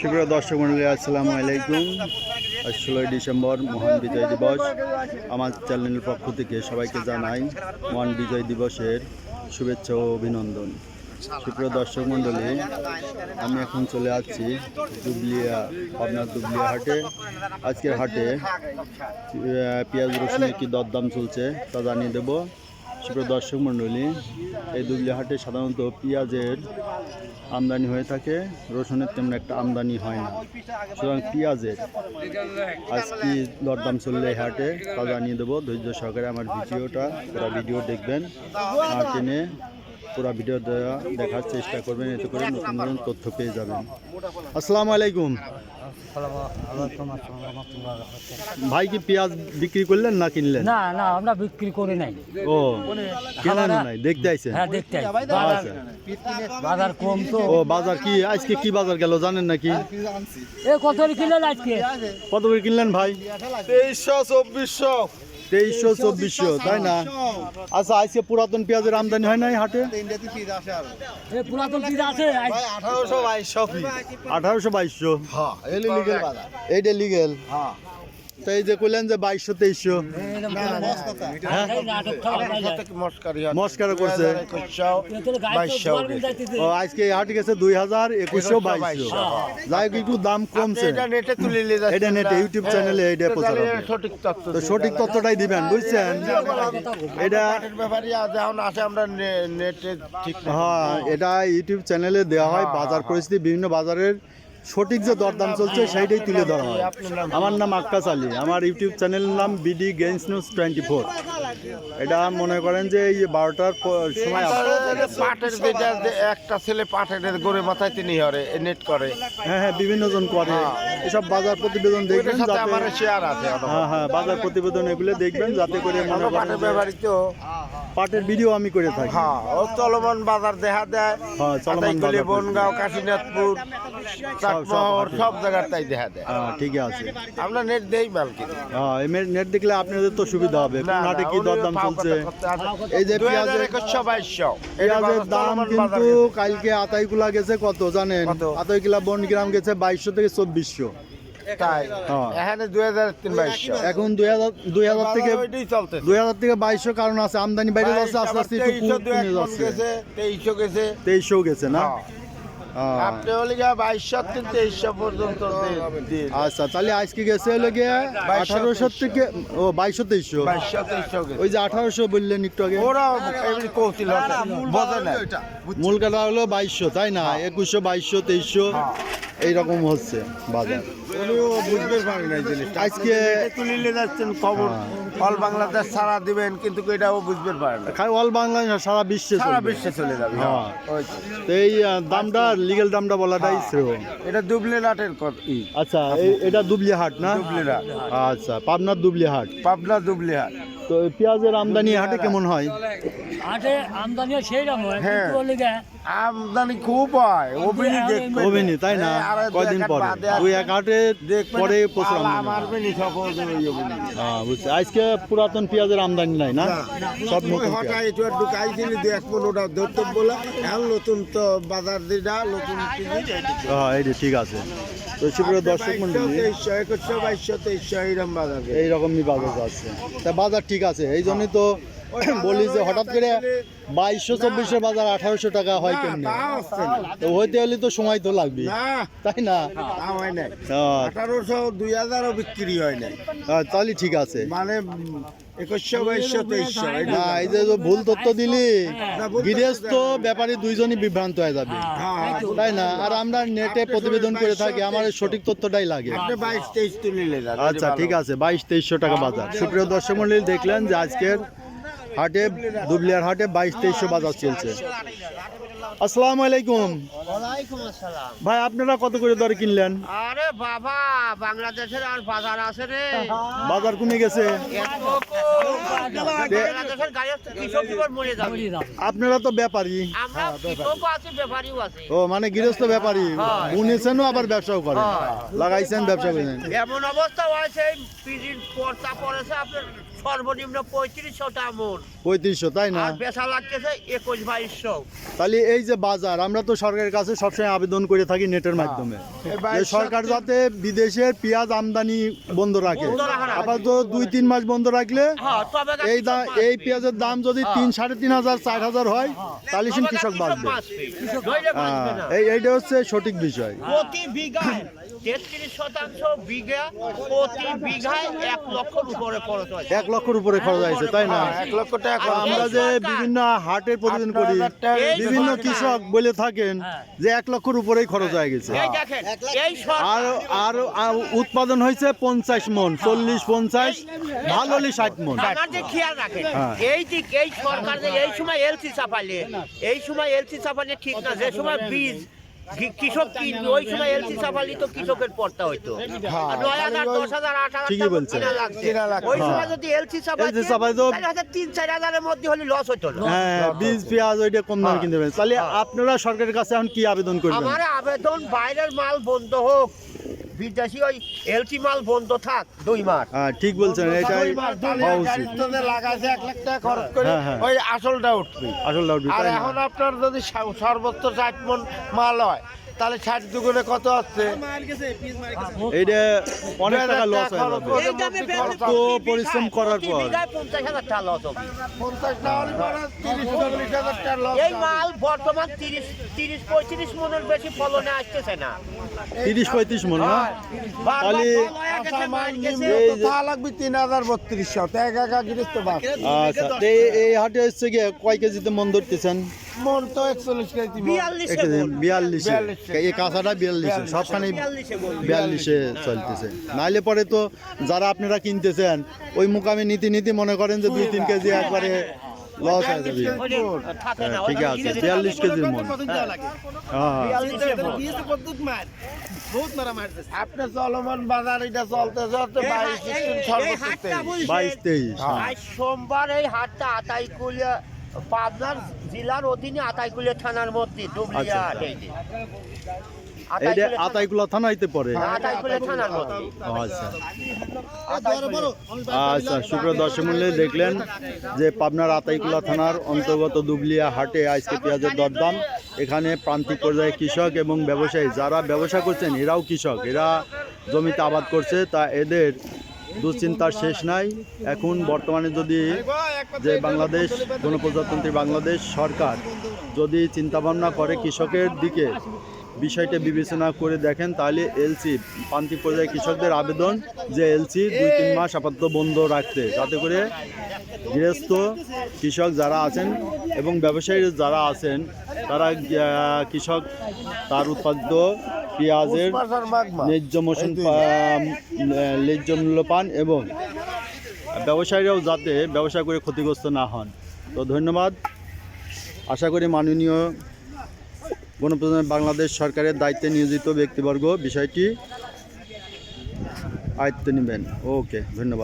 সুপ্রিয় দর্শক মন্ডলী আসসালামু আলাইকুম। আজ ষোলোই ডিসেম্বর, মহান বিজয় দিবস। আমার চ্যানেলের পক্ষ থেকে সবাইকে জানাই মহান বিজয় দিবসের শুভেচ্ছা ও অভিনন্দন। সুপ্রিয় দর্শক মন্ডলী আমি এখন চলে আসছি দুবলিয়া, পাবনার দুবলিয়া হাটে। আজকের হাটে পেঁয়াজ রসুনের কি দরদাম চলছে তা জানিয়ে দেবো। সুপ্রিয় দর্শক মণ্ডলী, এই দুবলিয়া হাটে সাধারণত পেঁয়াজের আমদানি হয়ে থাকে। রসুনের তেমন একটা আমদানি হয় না। সুতরাং পেঁয়াজের আজ কি দরদাম চললে এই হাটে। তা জানিয়ে দেবো, ধৈর্য সহকারে আমার ভিডিওটা, পুরো ভিডিও দেখবেন। আর টেনে পুরো ভিডিও দেওয়া দেখার চেষ্টা করবেন। এতে করে নতুন নতুন তথ্য পেয়ে যাবেন। আসসালামু আলাইকুম। ভাই কি পেঁয়াজ বিক্রি করলেন না কিনলেন? না না আমরা বিক্রি করে নাই। ও কেনা নাই দেখতে আইছেন? হ্যাঁ দেখতে আচ্ছা। বাজার কম তো। ও বাজার কি আজকে কি বাজার গেল জানেন নাকি? এ কত কিনলেন আজকে? কত করে কিনলেন ভাই? তেইশশো চব্বিশশো। তেইশশো চব্বিশশো তাই না? আচ্ছা আজকে পুরাতন পেঁয়াজের আমদানি হয় নাই হাটে? আঠারোশো বাইশশো। হ্যাঁ এইটা লিগেল হ্যাঁ তাই যে কইলেন যে বাইশশো তেইশশো। মস্কারা করছে। ও আজকে গেছে দুই হাজার একুশশো বাইশশো। যাই একটু দাম কমছে। এটা নেটে তুলে নিয়ে যাচ্ছেন এটা নেটে ইউটিউব চ্যানেলে এটা প্রচার হবে সঠিক তথ্য তো সঠিক তথ্যটাই দিবেন বুঝছেন? এটা ব্যাপারে যখন আসে আমরা নেটে ঠিক হ্যাঁ এটা ইউটিউব চ্যানেলে দেওয়া হয়। বাজার পরিস্থিতি বিভিন্ন বাজারের সঠিক যে দরদাম চলছে সেইটাই তুলে ধরা হয়। আমার নাম আক্কাস আলী। আমার ইউটিউব চ্যানেলের নাম BD games news twenty four. এটা মনে করেন যে এই বারোটার সময় পাটের একটা ছেলে পাটের গড়ে মাথায় তিনি হরে নেট করে। হ্যাঁ হ্যাঁ বিভিন্ন জন করে এসব বাজার প্রতিবেদন দেখবেন যাতে আমার শেয়ার আছে হ্যাঁ হ্যাঁ বাজার প্রতিবেদন এগুলো দেখবেন যাতে করে মনে করেন পাটের ভিডিও আমি করে থাকি। হ্যাঁ ও চলমান বাজার দেখা দেয়। হ্যাঁ, চলমান বাজার। বনগাঁও কাশীনাথপুর চাটমোহর সব জায়গার তাই দেখা দেয়। হ্যাঁ ঠিকই আছে। আমরা নেট দেই মাল কিনি হ্যাঁ নেট দেখলে আপনাদের তো সুবিধা হবে। কোন হাটে কি দরদাম চলছে? এই যে পেঁয়াজের একুশশো বাইশশো। পেঁয়াজের দাম কিন্তু। কালকে আতাইকুলা গেছে কত জানেন? কত? আতাইকুলা বনগ্রাম গেছে বাইশশো থেকে চব্বিশশো। তাই। হ্যাঁ। এখানে দুই হাজার তিন বাইশশো। এখন দুই হাজার দুই হাজার থেকে দুই হাজার থেকে বাইশশো কারণ আছে আমদানি বাইরে যাচ্ছে আস্তে আস্তে একটু তেইশশো গেছে তেইশশো গেছে। না? হ্যাঁ। হ্যাঁ। আপনি হলে গিয়ে বাইশশো থেকে তেইশশো পর্যন্ত আচ্ছা তাহলে আজকে গেছে হলো গিয়ে আঠারোশো থেকে ও বাইশশো তেইশশো? ওই যে আঠারোশো বললেন একটু আগে। ওরা এমনি কৌশল বোঝে না মূল কাটা হলো বাইশশো তাই না? একুশশো বাইশশো তেইশশো এইরকম হচ্ছে বাজার। উনিও বুঝতে পারেন এই জিনিসটা। আজকে তুলে নিয়ে যাচ্ছেন খবর অল বাংলাদেশ সারা দিবেন কিন্তু এটাও বুঝতে পারে না খালি অল বাংলাদেশ সারা বিশ্বে সারা। বিশ্বে চলে যাবে হ্যাঁ। তো। তো এই দামটা লিগেল দামটা বলাটাই শ্রেয়। এটা দুবলি হাটের ই। আচ্ছা এটা দুবলি হাট না? দুবলিরা আচ্ছা পাবনার দুবলি হাট। পাবনা দুবলি হাট। তো এই পেঁয়াজের আমদানি হাটে কেমন হয়? হাটে আমদানিও সেই রকম হয়, হ্যাঁ। কিন্তু ওর লিগে আমদানি খুব হয় অভিনি দেখবে অভিনি তাই না? হ্যাঁ, আর কয়দিন এক পরে? বাদে দুই এক হাটে দেখবে পরে প্রচুর পালা আমদানি। হয়। ওই। হ্যাঁ বুঝছি। আজকে পুরাতন পেঁয়াজের আমদানি নাই না? সব নতুন পেঁয়াজ। হঠাৎ একটু একটু খাইছিলি দু এক পনেরো ওটা ধরতে বলে। এখন নতুন তো বাজার দিটা নতুন হ্যাঁ এই যে ঠিক আছে। তো সুপ্রিয় দর্শক মন্ডলী তেইশশো একুশশো বাইশশো তেইশশো এইরকম বাজার। এইরকমই বাজার যাচ্ছে তা বাজার ঠিক আছে এই জন্যই তো বলি যে হঠাৎ করে বাইশশো চব্বিশের বাজার আঠারোশো টাকা হয় কেমনি? তা না। হইতে হলে তো সময় তো লাগবে। তাই না? হয় হ্যাঁ, আঠারোশো দুই হাজারও বিক্রি হয় হ্যাঁ, তাহলে ঠিক আছে। মানে একুশশো বাইশশো তেইশশো না। এই যে যে ভুল তথ্য দিলি। গৃহস্থ ব্যাপারী দুইজনই বিভ্রান্ত হয়ে যাবে। হ্যাঁ, তাই না? আর আমরা নেটে প্রতিবেদন করে থাকি আমার সঠিক তথ্যটাই লাগে। যান, আচ্ছা। ঠিক আছে বাইশ তেইশশো টাকা বাজার। সুপ্রিয় দর্শক মন্ডলী দেখলেন যে আজকের হাটে দুবলিয়ার হাটে বাইশ তেইশশো বাজার চলছে। আসসালামু আলাইকুম। ওয়ালাইকুম আসসালাম। ভাই আপনারা কত করে দরে কিনলেন? আরে বাবা বাংলাদেশের আর বাজার আছে রে। বাজার কমে গেছে। আপনারা তো ব্যাপারী। আছে ও মানে গৃহস্থ ব্যাপারী। হ্যাঁ। বুনেছেনও আবার ব্যবসাও করেন। হ্যাঁ। লাগাইছেন ব্যবসা করেন। এমন অবস্থা হয়েছে পিজির পর্চা পড়েছে আপনার সর্বনিম্ন পঁয়ত্রিশশো তাই না? আর বেচা লাগতেছে একুশ বাইশশো। তাহলে এই যে বাজার আমরা তো সরকারের কাছে সবসময় আবেদন করে থাকি নেটের মাধ্যমে। সরকার যাতে বিদেশের পেঁয়াজ আমদানি বন্ধ রাখে। আপাতত দুই তিন মাস বন্ধ রাখলে হ্যাঁ এই এই পেঁয়াজের দাম যদি তিন সাড়ে তিন হাজার চার হাজার হয় তাহলে সে কৃষক বাঁচবে। হ্যাঁ, এই এইটা হচ্ছে সঠিক বিষয়। প্রতি বিঘায় তেত্রিশ শতাংশ বিঘা প্রতি বিঘায় এক লক্ষর উপরে খরচ হয়। এক লক্ষর উপরে খরচ আছে তাই না? এক লক্ষ টাকা আমরা যে বিভিন্ন হাটের প্রতিদিন করি বিভিন্ন কৃষক বলে থাকেন যে এক লক্ষর উপরেই খরচ হয়ে গেছে। এই দেখেন এই সরকার আর আর উৎপাদন হয়েছে পঞ্চাশ মন চল্লিশ পঞ্চাশ ভালো হলে ষাট মন। খেয়াল রাখেন হ্যাঁ। এই দিক এই সরকার এই সময় এলসি চাপালে এই সময় এলসি চাপালে ঠিক না যে সময় বীজ কৃষক কি ওই সময় এলসি সাফালি তো কৃষকের পড়তা হইতো। হ্যাঁ, নয় হাজার দশ হাজার আট হাজার ঠিকই। ওই সময় হ্যাঁ। যদি এলসি সাফালি সাফালি তো- তিন চার হাজারের মধ্যে হলে লস হইতো হ্যাঁ বীজ পেঁয়াজ ওইটা কম দামে কিনতে পারেন। তাহলে আপনারা সরকারের কাছে এখন কি আবেদন করবেন? আমার আবেদন বাইরের মাল বন্ধ হোক বিদেশি ওই এলসি মাল বন্ধ থাক দুই মাস। হ্যাঁ ঠিক বলছেন যে লাগাইছে এক লাখ টাকা খরচ করে হ্যাঁ, হ্যাঁ। ওই আসলটা উঠবে। আসল ডাউট আর এখন আপনার যদি সর্বোচ্চ ষাট মন মাল হয় তাহলে ষাট দুগুণে কত হচ্ছে এইটা অনেক টাকা লস হয়ে যাবে। তো পরিশ্রম করার পর। পঞ্চাশ হাজার টাকা লস হবে। পঞ্চাশ না হলে তিরিশ চল্লিশ হাজার টাকা loss এই মাল বর্তমান তিরিশ তিরিশ পঁয়ত্রিশ মনের বেশি ফলনে আসতেছে না। তিরিশ পঁয়ত্রিশ মন হয়ে। তো তা লাগবে তিন হাজার বত্রিশশো এক একা গৃহস্থ বাস। আচ্ছা এই- এই হাটে হচ্ছে গিয়ে কয় কেজিতে মন ধরতেছেন? মন তো একচল্লিশ কেজি বিয়াল্লিশে। এই কাঁচাটা বিয়াল্লিশে সবখানে বিয়াল্লিশে বিয়াল্লিশে চলতেছে। নাইলে পরে তো যারা আপনারা কিনতেছেন ওই মুকামে নীতি নীতি মনে করেন যে দুই তিন কেজি একবারে লস হয়ে যাবে। ওই যে থাকে না, হ্যাঁ, ঠিক আছে বিয়াল্লিশ কেজির মন। হ্যাঁ চলমান বাজার এটা চলতে চলতে এই বাইশ তেইশ। হ্যাঁ। সোমবার এই হাটটা আতাইকুলিয়া পাবনার জেলার অধীনে আতাইকুলিয়া থানার মধ্যে ডুবলিয়া আচ্ছা, এই যে। এইটা আতাইকুলা থানাইতে পড়ে আতাইকুলিয়া থানার মধ্যে। আচ্ছা। আচ্ছা শুক্র দর্শক দেখলেন যে পাবনার আতাইকুলা থানার অন্তর্গত দুবলিয়া হাটে আজকে পেঁয়াজের দরদাম। এখানে প্রান্তিক পর্যায়ে কৃষক এবং ব্যবসায়ী যারা ব্যবসা করছেন এরাও কৃষক। এরা জমিতে আবাদ করছে তা এদের দুশ্চিন্তার শেষ নাই। এখন বর্তমানে যদি যে বাংলাদেশ, গণপ্রজাতন্ত্রী বাংলাদেশ সরকার যদি চিন্তাভাবনা করে কৃষকের দিকে বিষয়টা বিবেচনা করে দেখেন, তাহলে এলসি, প্রান্তিক পর্যায়ে কৃষকদের আবেদন যে এলসি দুই তিন মাস আপাতত বন্ধ রাখতে, যাতে করে গৃহস্থ কৃষক যারা আছেন এবং ব্যবসায়ী যারা আছেন, তারা কৃষক তার উৎপাদিত পেঁয়াজের। ন্যায্য মোশন ন্যায্য মূল্য পান এবং ব্যবসায়ীরাও যাতে ব্যবসা করে ক্ষতিগ্রস্ত না হন। তো ধন্যবাদ। আশা করি মাননীয় গণপ্রধান বাংলাদেশ সরকারের দায়িত্বে নিয়োজিত ব্যক্তিবর্গ বিষয়টি আয়ত্ত নেবেন। ওকে ধন্যবাদ।